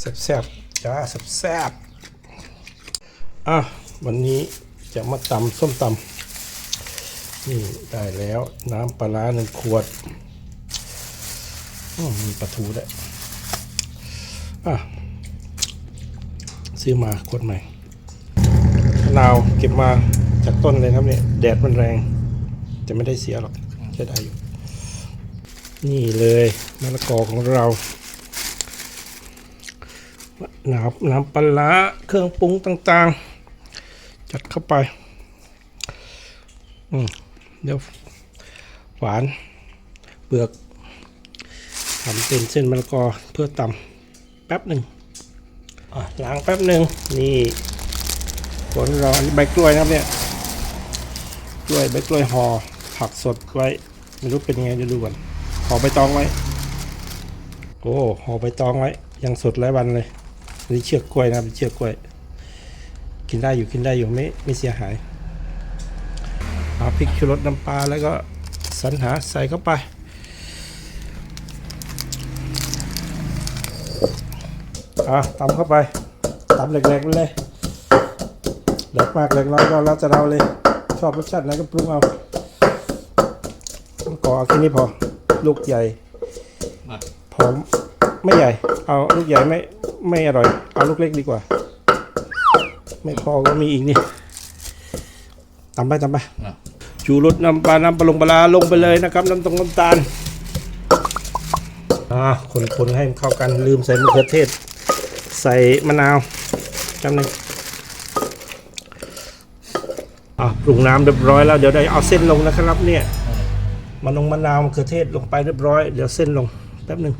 แซ่บๆจ้าแซ่บๆอะวันนี้จะมาตำส้มตำนี่ได้แล้วน้ำปลาร้าหนึ่งขวดมมีปลาทูด้วยอะซื้อมาขวดใหม่มะนาวเก็บมาจากต้นเลยครับเนี่ยแดดมันแรง แต่ไม่ได้เสียหรอกใช้ได้อยู่ นี่เลยมะละกอของเรา น้ำน้ำปลาเครื่องปรุงต่างๆ จัดเข้าไปอืมเดี๋ยวหวานเปลือกทำเป็นเส้นมะละกอเพื่อตำแป๊บหนึ่งล้างแป๊บหนึ่งนี่ฝนร้อนใบกล้วยนะครับเนี่ยกล้วยใบกล้วยห่อผักสดไว้ไม่รู้เป็นยังไงเดี๋ยวดูก่อนห่อใบตองไว้ โอ้ห่อใบตองไว้ ยังสดหลายวันเลย นนี้เชือกกล้วยนะครับเป็นเชือกกล้วย กินได้อยู่กินได้อยู่ไม่ไม่เสียหายเอาพริกชูรสน้ำปลาแล้วก็สรรหาใส่เข้าไป อะตำเข้าไปตำแหลกๆไปเลยแหลกมากแหลกน้อยก็แล้วแต่เราเลย ชอบรสชาติไหนก็ปรุงเอาขอเอาแค่นี้พอ ลูกใหญ่มาพอไม่ใหญ่ เอาลูกใหญ่ไม่ ไม่อร่อย เอาลูกเล็กดีกว่า ไม่พอก็มีอีกนี่ตำไปตำไปอะชูรสน้ำปลา น้ำปลาลงปลาร้าลงไปเลยนะครับ น้ำตรงน้ำตาลอ่าคนๆให้มันเข้ากันลืมใส่มะเขือเทศ ใส่มะนาวจำหนึ่งอะปรุงน้ำเรียบร้อยแล้วเดี๋ยวได้เอาเส้นลงนะครับเนี่ยมะนงมะนาวมะเขือเทศลงไปเรียบร้อย เดี๋ยวเส้นลงแป๊บหนึ่ง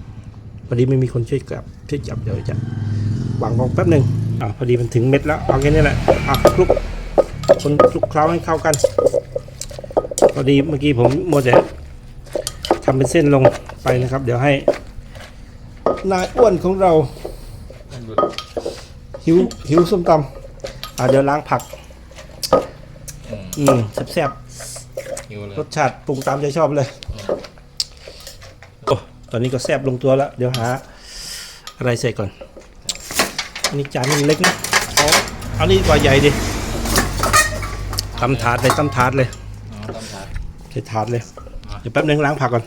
พอดีไม่มีคนช่วยกลับช่วยจับเดี๋ยวจะวางลงแป๊บหนึ่งอะพอดีมันถึงเม็ดแล้วเอาแค่นี้แหละอะคลุกคนคลุกเคล้าให้เข้ากัน พอดีเมื่อกี้ผมโมวแต่ทำเป็นเส้นลงไปนะครับ เดี๋ยวให้นายอ้วนของเรา หิวหิวส้มตำอะเดี๋ยวล้างผัก อืมแซ่บหิวเลยๆรสชาติปรุงตามใจชอบเลยโอ้ ตอนนี้ก็แซ่บลงตัวแล้ว เดี๋ยวหาอะไรใส่ก่อน อันนี้จานมันเล็กนะเอาเอานี่ดีกว่าใหญ่ดิตำถาดเลยตำถาดเลยอ๋อต้องทานใส่ถาดเลย เดี๋ยวแป๊บนึงล้างผักก่อน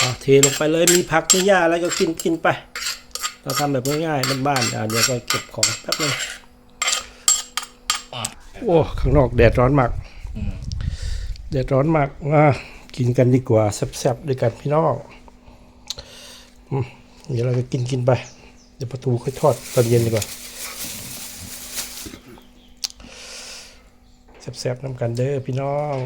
อะเทลงไปเลยมีผักมีหญ้าอะไรก็กินกินไป เราทำแบบง่ายๆบ้านๆอะเดี๋ยวก็เก็บของแป๊บนึงอะโอ้ข้างนอกแดดร้อนมากอืมแดดร้อนมากอะกินกันดีกว่าแซ่บๆด้วยกันพี่น้องอืม เดี๋ยวเราจะกินกินไป เดี๋ยวประตูค่อยทอดตอนเย็นดีกว่าแซ่บๆน้ำกันเด้อพี่น้อง